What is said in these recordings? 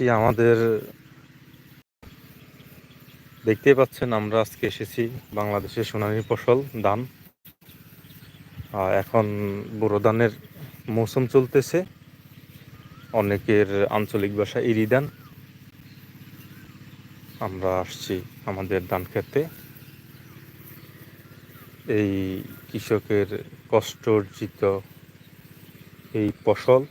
এসেছি, আমাদের দেখতেই পাচ্ছেন আমরা আজকে এসেছি বাংলাদেশের সোনালী ফসল, ধান। এখন বোরো ধানের মৌসুম চলতেছে। অনেকের আঞ্চলিক ভাষা ইরি ধান আমরা আসছি আমাদের ধান খেতে। এই কৃষকের কষ্ট অর্জিত এই ফসল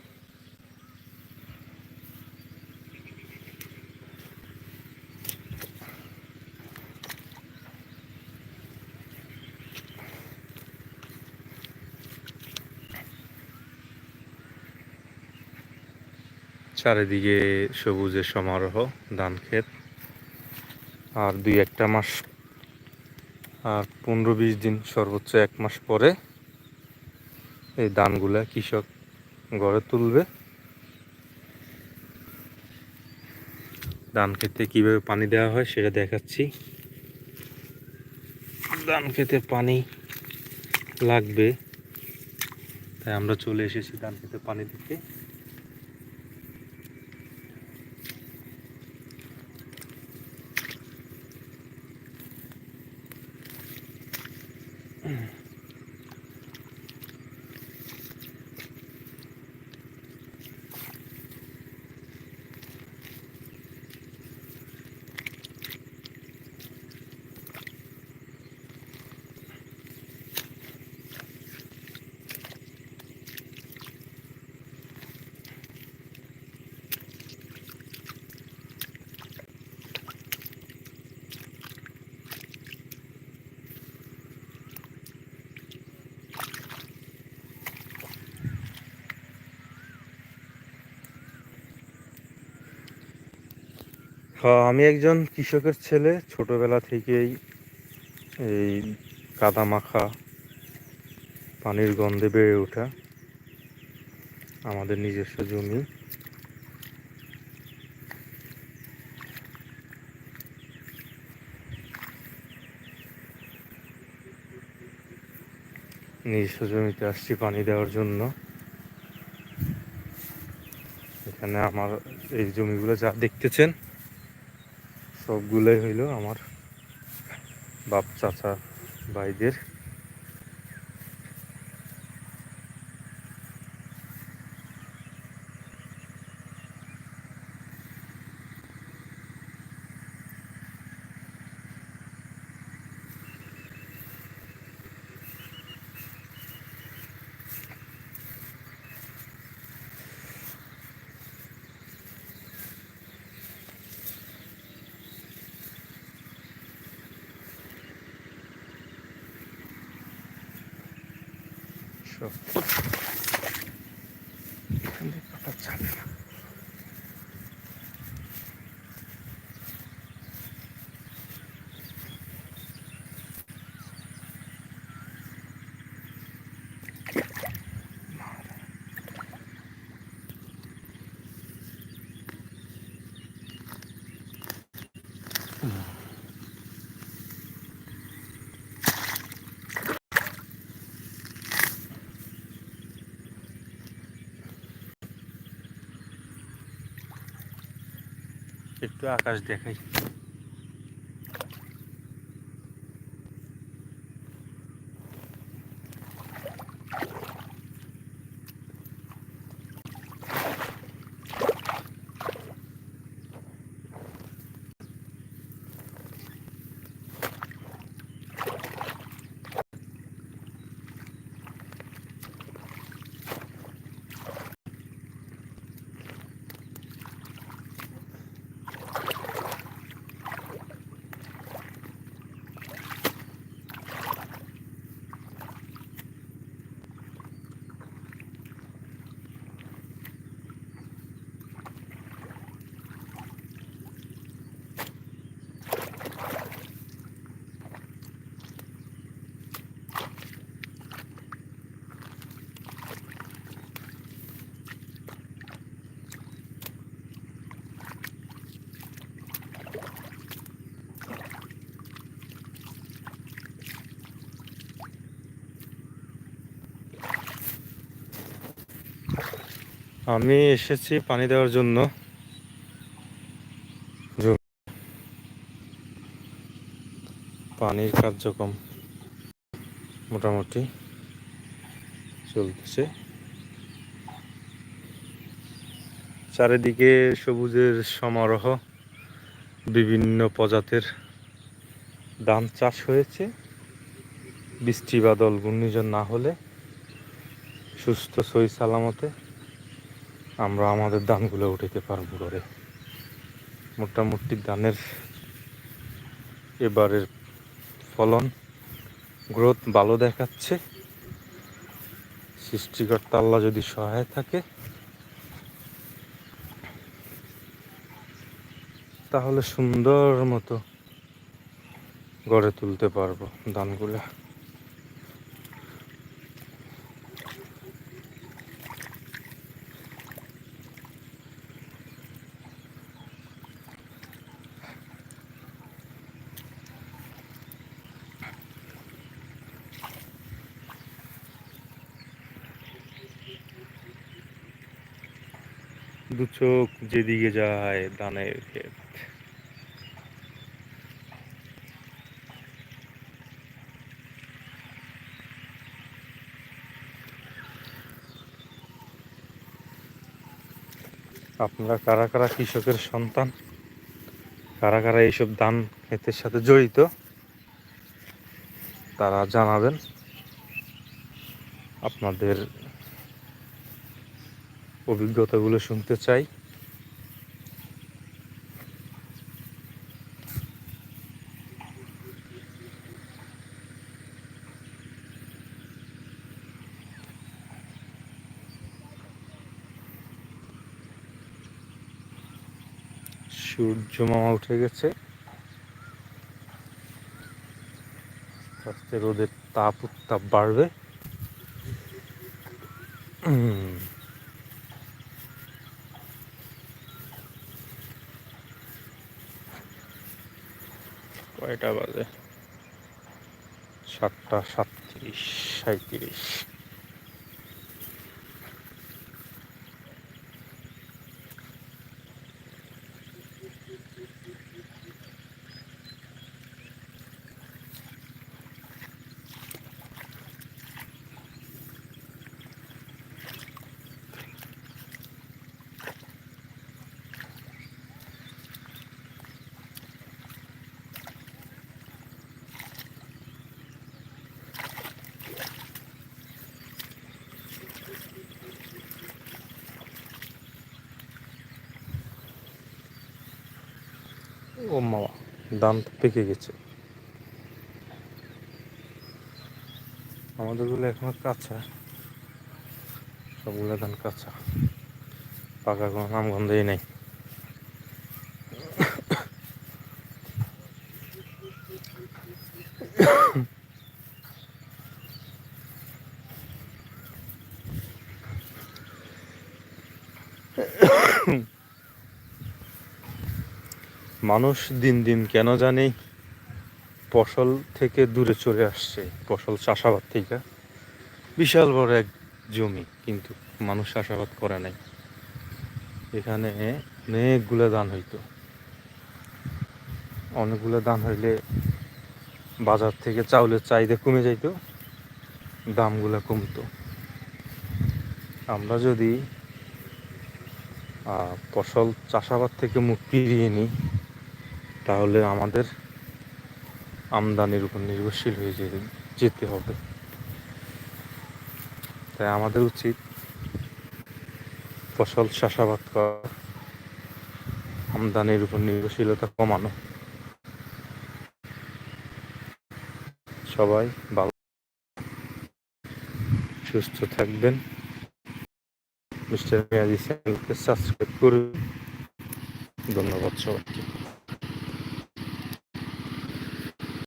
চারিদিকে সবুজের সমারোহ, ধান ক্ষেত। আর দুই একটা মাস, আর পনেরো বিশ দিন সর্বোচ্চ এক মাস পরে এই ধানগুলা কৃষক গড়ে তুলবে। ধান খেতে কীভাবে পানি দেওয়া হয় সেটা দেখাচ্ছি। ধান খেতে পানি লাগবে, তাই আমরা চলে এসেছি ধান খেতে পানি দিতে। হ্যাঁ আমি একজন কৃষকের ছেলে, ছোটবেলা থেকেই এই কাদা মাখা পানির গন্ধে বেড়ে ওঠা আমাদের নিজস্ব জমি। নিজস্ব জমিতে আসছি পানি দেওয়ার জন্য। এখানে আমার এই জমিগুলো যা দেখতেছেন সবগুলোই হইল আমার বাপ চাচা ভাইদের। sure. একটু আকাশ দেখাই। আমি এসেছি পানি দেওয়ার জন্য। পানির কার্যক্রম মোটামুটি চলতেছে। চারিদিকে সবুজের সমারোহ, বিভিন্ন প্রজাতির ধান চাষ হয়েছে। বৃষ্টি বাদল ঘূর্ণিঝড় না হলে সুস্থ সই সালামতে আমরা আমাদের ধানগুলো উঠাতে পারব করে মোটামুটি ধানের এবারের ফলন গ্রোথ ভালো দেখাচ্ছে। সৃষ্টিকর্তা আল্লাহ যদি সহায় থাকে, তাহলে সুন্দর মতো গড়ে তুলতে পারব ধানগুলা দু চোখ যেদিকে যায় ধানের ক্ষেত আপনারা কারা কারা কৃষকের সন্তান? কারা কারা এইসব ধান ক্ষেতের সাথে জড়িত? তারা জানাবেন। আপনাদের অভিজ্ঞতাগুলো শুনতে চাই। সূর্য মামা উঠে গেছে। আস্তে রোদের তাপ উত্তাপ বাড়বে। কয়টা বাজে? সাতটা সাতত্রিশ সাঁত্রিশ মামা তো পেকে গেছে। আমাদেরগুলো এখনও কাঁচা। সবগুলো ধান কাঁচা। পাকা কোনো নাম গন্ধই নেই। মানুষ দিন দিন কেন জানি ফসল থেকে দূরে চলে আসছে, ফসল চাষাবাদ থেকে। বিশাল বড় এক জমি, কিন্তু মানুষ চাষাবাদ করে নাই। এখানে অনেকগুলো ধান হইতো। অনেকগুলো ধান হইলে বাজার থেকে চাউলের চাহিদা কমে যাইতো, দামগুলো কমতো। আমরা যদি ফসল চাষাবাদ থেকে মুখ ফিরিয়ে নিই তাহলে আমাদের আমদানির উপর নির্ভরশীল হয়ে যেতে যেতে হবে। তাই আমাদের উচিত ফসল চাষাবাদ করা, আমদানির উপর নির্ভরশীলতা কমানো। সবাই ভালো সুস্থ থাকবেন। মিস্টার মেয়াদি চ্যানেলকে সাবস্ক্রাইব করুন। ধন্যবাদ সবাইকে।